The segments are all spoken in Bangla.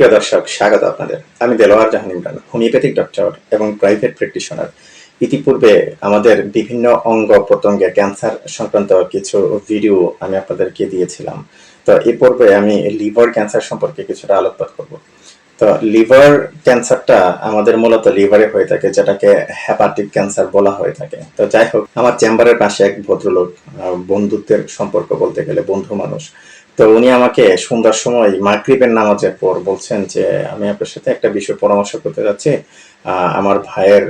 প্রিয় দর্শক, স্বাগত আপনাদের। আমি দেলোয়ার জাহান ইমরান, হোমিওপ্যাথিক ডক্টর এবং প্রাইভেট প্র্যাকটিশনার। ইতিপূর্বে আমাদের বিভিন্ন অঙ্গ প্রত্যঙ্গে ক্যান্সার সংক্রান্ত কিছু ভিডিও আমি আপনাদেরকে দিয়েছিলাম। তো এই পর্বে আমি লিভার ক্যান্সার সম্পর্কে কিছুটা আলোকপাত করব। তো লিভার ক্যান্সারটা আমাদের মূলত লিভারে হয়ে থাকে, যেটাকে হ্যাপাটিক ক্যান্সার বলা হয়ে থাকে। তো যাই হোক, আমার চেম্বারের পাশে এক ভদ্রলোক বন্ধুত্বের সম্পর্ক বলতে গেলে বন্ধু মানুষ। তো উনি আমাকে সন্ধ্যার সময় মাগরিবের নামাজের পর বলছেন যে, আমি আপনার সাথে একটা বিষয় পরামর্শ করতে যাচ্ছি। আমার ভাইয়ের,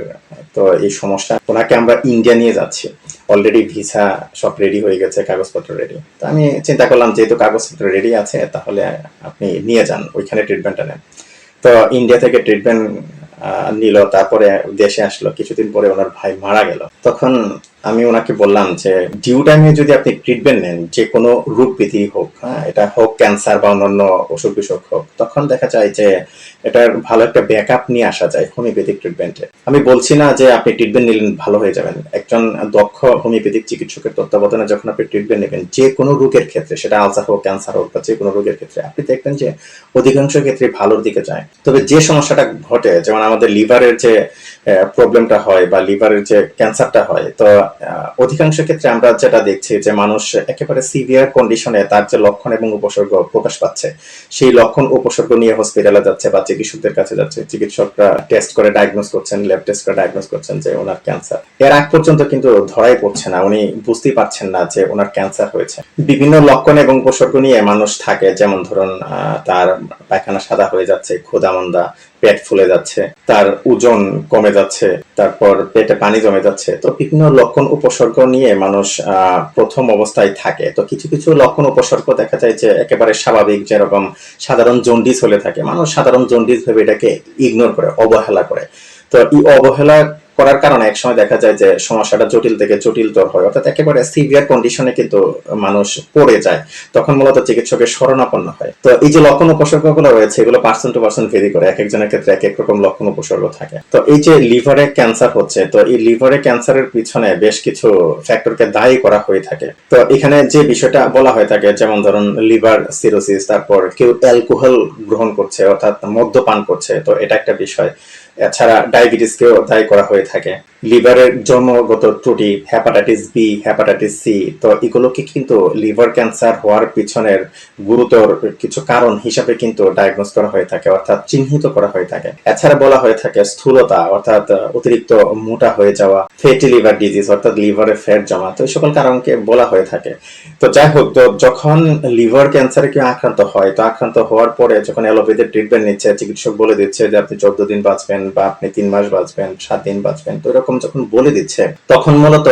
তো এই সমস্যা। ওনাকে আমরা ইন্ডিয়া নিয়ে যাচ্ছি। অলরেডি ভিসা সব রেডি হয়ে গেছে, কাগজপত্র রেডি তো আমি চিন্তা করলাম, যেহেতু কাগজপত্র রেডি আছে, তাহলে আপনি নিয়ে যান, ওইখানে ট্রিটমেন্টটা নেন। তো ইন্ডিয়া থেকে ট্রিটমেন্ট নিল। তারপরে দেশে আসলো। কিছুদিন পরে ওনার ভাই মারা গেল। তখন আমি ওনাকে বললাম যে ডিউ টাইমে যদি আপনি ট্রিটমেন্ট নেন, যে কোনো রোগ ব্যাধি হোক হ্যাঁ এটা হোক ক্যান্সার বা অন্যান্য অসুখ বিসুখ হোক, তখন দেখা যায় যে এটার ভালো একটা ব্যাকআপ নিয়ে আসা যায় হোমিওপ্যাথিক ট্রিটমেন্টে আমি বলছি না যে আপনি ট্রিটমেন্ট নিলেন, ভালো হয়ে যাবেন। একজন দক্ষ হোমিওপ্যাথিক চিকিৎসকের তত্ত্বাবধানে যখন আপনি ট্রিটমেন্ট নেবেন, যে কোনো রোগের ক্ষেত্রে, সেটা আলসার হোক ক্যান্সার হোক বা যে কোনো রোগের ক্ষেত্রে, আপনি দেখবেন যে অধিকাংশ ক্ষেত্রে ভালোর দিকে যায়। তবে যে সমস্যাটা ঘটে, যেমন আমাদের লিভারের যে প্রবলেমটা হয় বা লিভারের যে ক্যান্সারটা হয়, তো অধিকাংশ ক্ষেত্রে আমরা যেটা দেখছি যে মানুষ একেবারে সিভিয়ার কন্ডিশনে তার যে লক্ষণ এবং উপসর্গ প্রকাশ পাচ্ছে, সেই লক্ষণ, উপসর্গ নিয়ে হসপিটালে যাচ্ছে বা চিকিৎসকদের কাছে যাচ্ছে। চিকিৎসকরা টেস্ট করে ডায়াগনোস করছেন ল্যাব টেস্ট করে ডায়াগনোস করছেন যে ওনার ক্যান্সার এর আগ পর্যন্ত কিন্তু ধরাই পড়ছে না, উনি বুঝতেই পারছেন না যে ওনার ক্যান্সার হয়েছে। বিভিন্ন লক্ষণ এবং উপসর্গ নিয়ে মানুষ থাকে, যেমন ধরুন তার পায়খানা সাদা হয়ে যাচ্ছে ক্ষুধামন্দা পেট ফুলে যাচ্ছে, তার ওজন কমে যাচ্ছে, তারপর পেটে পানি জমে যাচ্ছে। তো বিভিন্ন লক্ষণ উপসর্গ নিয়ে মানুষ প্রথম অবস্থায় থাকে। তো কিছু কিছু লক্ষণ উপসর্গ দেখা যায় যে একেবারে স্বাভাবিক, যেরকম সাধারণ জন্ডিস হলে থাকে। মানুষ সাধারণ জন্ডিস ভেবে এটাকে ইগনোর করে, অবহেলা করে। তো এই অবহেলা করার কারণে একসময় দেখা যায় যে সমস্যাটা জটিল থেকে জটিলতর হয়। অর্থাৎ একেবারে সিভিয়ার কন্ডিশনে কিন্তু মানুষ পড়ে যায়। তখন মূলত চিকিৎসকের শরণাপন্ন হয়। তো এই যে লক্ষণ উপসর্গগুলো রয়েছে, এগুলো পার্সেন্ট টু পার্সেন্ট ভেরি করে। এক একজনের ক্ষেত্রে এক এক রকম লক্ষণ উপসর্গ থাকে। তো এই যে লিভারে ক্যান্সার হচ্ছে, তো এই লিভারে ক্যান্সারের পিছনে বেশ কিছু ফ্যাক্টরকে দায়ী করা হয়ে থাকে। তো এখানে যে বিষয়টা বলা হয়ে থাকে, যেমন ধরুন লিভার সিরোসিস তারপর কেউ অ্যালকোহল গ্রহণ করছে, অর্থাৎ মদ্যপান করছে, তো এটা একটা বিষয়। এছাড়া ডায়াবেটিসকেও দায়ী করা হয়ে থাকে। লিভারের জন্মগত ত্রুটি হ্যাপাটাইটিস বি হ্যাপাটাইটিস সি তো এগুলোকে কিন্তু লিভার ক্যান্সার হওয়ার পিছনের গুরুতর কিছু কারণ হিসাবে কিন্তু ডায়াগনোস করা হয়ে থাকে, অর্থাৎ চিহ্নিত করা হয়ে থাকে। এছাড়া বলা হয়ে থাকে স্থূলতা, অর্থাৎ অতিরিক্ত মোটা হয়ে যাওয়া ফ্যাটি লিভার ডিজিজ অর্থাৎ লিভারে ফ্যাট জমা, তো এই সকল কারণকে বলা হয়ে থাকে। তো যাই হোক, তো যখন লিভার ক্যান্সারে কেউ আক্রান্ত হয়, তো আক্রান্ত হওয়ার পরে যখন অ্যালোপ্যাথিক ট্রিটমেন্ট নিচ্ছে, চিকিৎসক বলে দিচ্ছে যে আপনি চোদ্দ দিন বাঁচবেন বা আপনি তিন মাস বাঁচবেন, সাত দিন বাঁচবেন, তো এরকম যখন বলে দিচ্ছে, তখন মূলত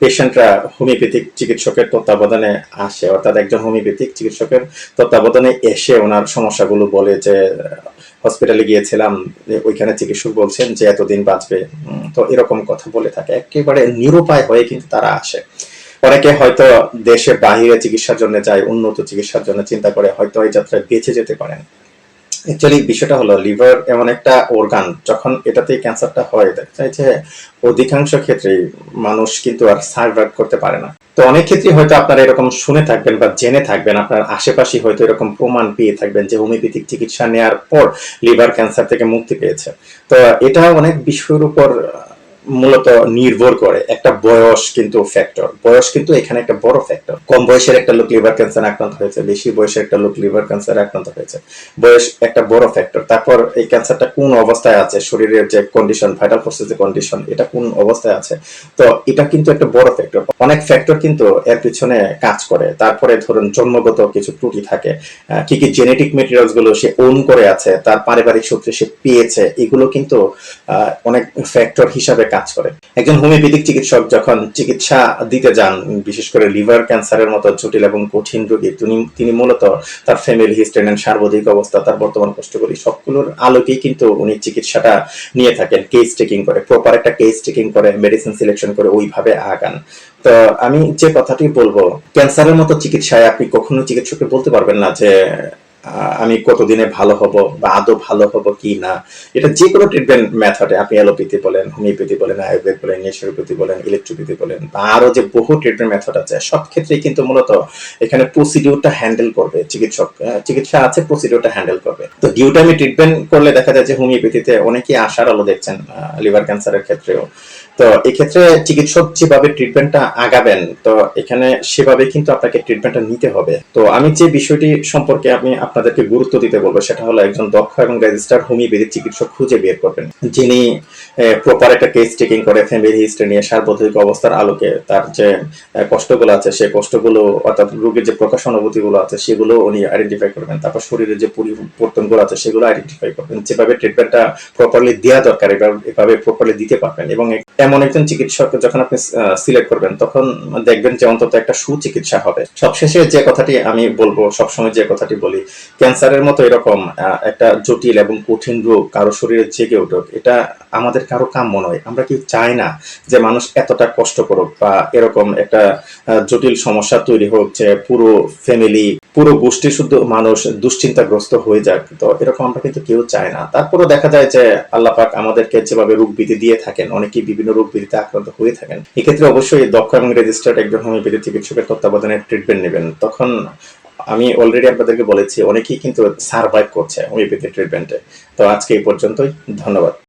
পেশেন্টরা হোমিওপ্যাথিক চিকিৎসকের তত্ত্বাবধানে আসে। অর্থাৎ একজন হোমিওপ্যাথিক চিকিৎসকের তত্ত্বাবধানে এসে ওনার সমস্যাগুলো বলে যে, হসপিটালে গিয়েছিলাম ওইখানে চিকিৎসক বলছেন যে এতদিন বাঁচবে। তো এরকম কথা বলে থাকে। একেবারে নিরুপায় হয়ে কিন্তু তারা আসে। অনেকে হয়তো দেশে বাহিরে চিকিৎসার জন্য যায়, উন্নত চিকিৎসার জন্য চিন্তা করে, হয়তো এই যাত্রায় বেঁচে যেতে পারেন। অ্যাকচুয়ালি বিষয়টা হলো লিভার এমন একটা অর্গান যখন এটাতে ক্যান্সারটা হয়, দেখা যায় অধিকাংশ ক্ষেত্রে মানুষ কিন্তু আর সার্ভাইভ করতে পারে না। তো অনেক ক্ষেত্রে হয়তো আপনারা এরকম শুনে থাকবেন বা জেনে থাকবেন, আপনার আশেপাশে হয়তো এরকম প্রমাণ পেয়ে থাকবেন যে হোমিওপ্যাথিক চিকিৎসা নেওয়ার পর লিভার ক্যান্সার থেকে মুক্তি পেয়েছে। তো এটা অনেক বিষয়ের উপর মূলত নির্ভর করে। একটা বয়স কিন্তু ফ্যাক্টর বয়স কিন্তু এখানে একটা বড় ফ্যাক্টর কম বয়সের একটা লোক লিভার ক্যান্সার আক্রান্ত হয়েছে, বেশি বয়সের একটা লোক লিভার ক্যান্সার আক্রান্ত হয়েছে। বয়স একটা বড় ফ্যাক্টর তারপর এই ক্যান্সারটা কোন অবস্থায় আছে? শরীরের যে কন্ডিশন ভাইটাল ফোর্সের যে কন্ডিশন এটা কোন অবস্থায় আছে? তো এটা কিন্তু একটা বড় ফ্যাক্টর অনেক ফ্যাক্টর কিন্তু এর পিছনে কাজ করে। তারপরে ধরুন জন্মগত কিছু ত্রুটি থাকে কি কি জেনেটিক মেটেরিয়ালসগুলো সে ওন করে আছে, তার পারিবারিক সূত্রে সে পেয়েছে, এগুলো কিন্তু অনেক ফ্যাক্টর হিসাবে কাজ করে। একজন হোমিওপ্যাথিক চিকিৎসক যখন চিকিৎসা দিতে যান, বিশেষ করে লিভার ক্যান্সারের মতো জটিল এবং কঠিন রোগী তিনি তিনি মূলত তার ফ্যামিলি হিস্ট্রি নেন সার্বধিক অবস্থা, তার বর্তমান কষ্টগুলি সবগুলোর আলোকেই কিন্তু উনি চিকিৎসাটা নিয়ে থাকেন কেস টেকিং করে প্রপার একটা কেস টেকিং করে মেডিসিন সিলেকশন করে, ওইভাবে আগান। তো আমি যে কথাটি বলব, ক্যান্সারের মতো চিকিৎসায় আপনি কখনো চিকিৎসককে বলতে পারবেন না যে আমি কতদিনে ভালো হব বা আদৌ ভালো হব কি না, এটা যে কোনো ট্রিটমেন্ট মেথডে আপনি অ্যালোপ্যাথি বলেন, হোমিওপ্যাথি বলেন, আয়ুর্বেদ বলেন নেচারোপ্যাথি বলেন ইলেকট্রোপ্যাথি বলেন, বা আরও যে বহু ট্রিটমেন্ট মেথড আছে, সব ক্ষেত্রেই কিন্তু মূলত এখানে প্রসিডিউরটা হ্যান্ডেল করবে, চিকিৎসক চিকিৎসা আছে প্রসিডিউরটা হ্যান্ডেল করবে। তো ডিউ ট্রিটমেন্ট করলে দেখা যায় যে হোমিওপ্যাথিতে অনেকেই আশার আলো দেখছেন লিভার ক্যান্সারের ক্ষেত্রেও। তো এক্ষেত্রে চিকিৎসক যেভাবে ট্রিটমেন্টটা আগাবেন, তো এখানে সেভাবে কিন্তু আপনাকে ট্রিটমেন্টটা নিতে হবে। তো আমি যে বিষয়টি সম্পর্কে আমি আপনাদেরকে গুরুত্ব দিতে বলব, সেটা হলো একজন দক্ষ এবং রেজিস্টার হোমিওপ্যাথি চিকিৎসক খুঁজে বের করবেন। যিনি প্রপার একটা কেস টেকিং করে ফ্যামিলি হিস্ট্রি নিয়ে সার্বজনীন অবস্থার আলোকে তার যে কষ্টগুলো আছে সেই কষ্টগুলো, অর্থাৎ রোগীর যে প্রকাশ অনুভূতিগুলো আছে, সেগুলো উনি আইডেন্টিফাই করবেন। তারপর শরীরের যে পরিবর্তনগুলো আছে, সেগুলো আইডেন্টিফাই করবেন। যেভাবে ট্রিটমেন্টটা প্রপারলি দেওয়া দরকার, এভাবে প্রপারলি দিতে পারবেন এবং এমন একজন চিকিৎসক যখন আপনি সিলেক্ট করবেন, তখন দেখবেন যে অন্তত একটা সুচিকিৎসা হবে। সবশেষে যে কথাটি আমি বলব, সবসময় যে কথাটি বলি, ক্যান্সারের মতো এরকম একটা জটিল এবং কঠিন রোগ কারও শরীরে জেগে উঠুক, এটা আমাদের কারও কাম্য নয়। আমরা কি চাই না যে মানুষ এতটা কষ্ট করুক বা এরকম একটা জটিল সমস্যা তৈরি হোক যে পুরো ফ্যামিলি পুরো গোষ্ঠী শুদ্ধ মানুষ দুশ্চিন্তাগ্রস্ত হয়ে যাক। তো এরকম আমরা কিন্তু কেউ চায় না। তারপরও দেখা যায় যে আল্লাহ পাক আমাদেরকে যেভাবে রোগ বিধি দিয়ে থাকেন, অনেকেই বিভিন্ন রোগ বিধিতে আক্রান্ত হয়ে থাকেন। এক্ষেত্রে অবশ্যই দক্ষ এবং রেজিস্টার্ড একজন হোমিওপ্যাথি চিকিৎসকের তত্ত্বাবধানে ট্রিটমেন্ট নেবেন। তখন আমি অলরেডি আপনাদেরকে বলেছি, অনেকেই কিন্তু সার্ভাইভ করছে হোমিওপ্যাথি ট্রিটমেন্টে তো আজকে এই পর্যন্তই। ধন্যবাদ।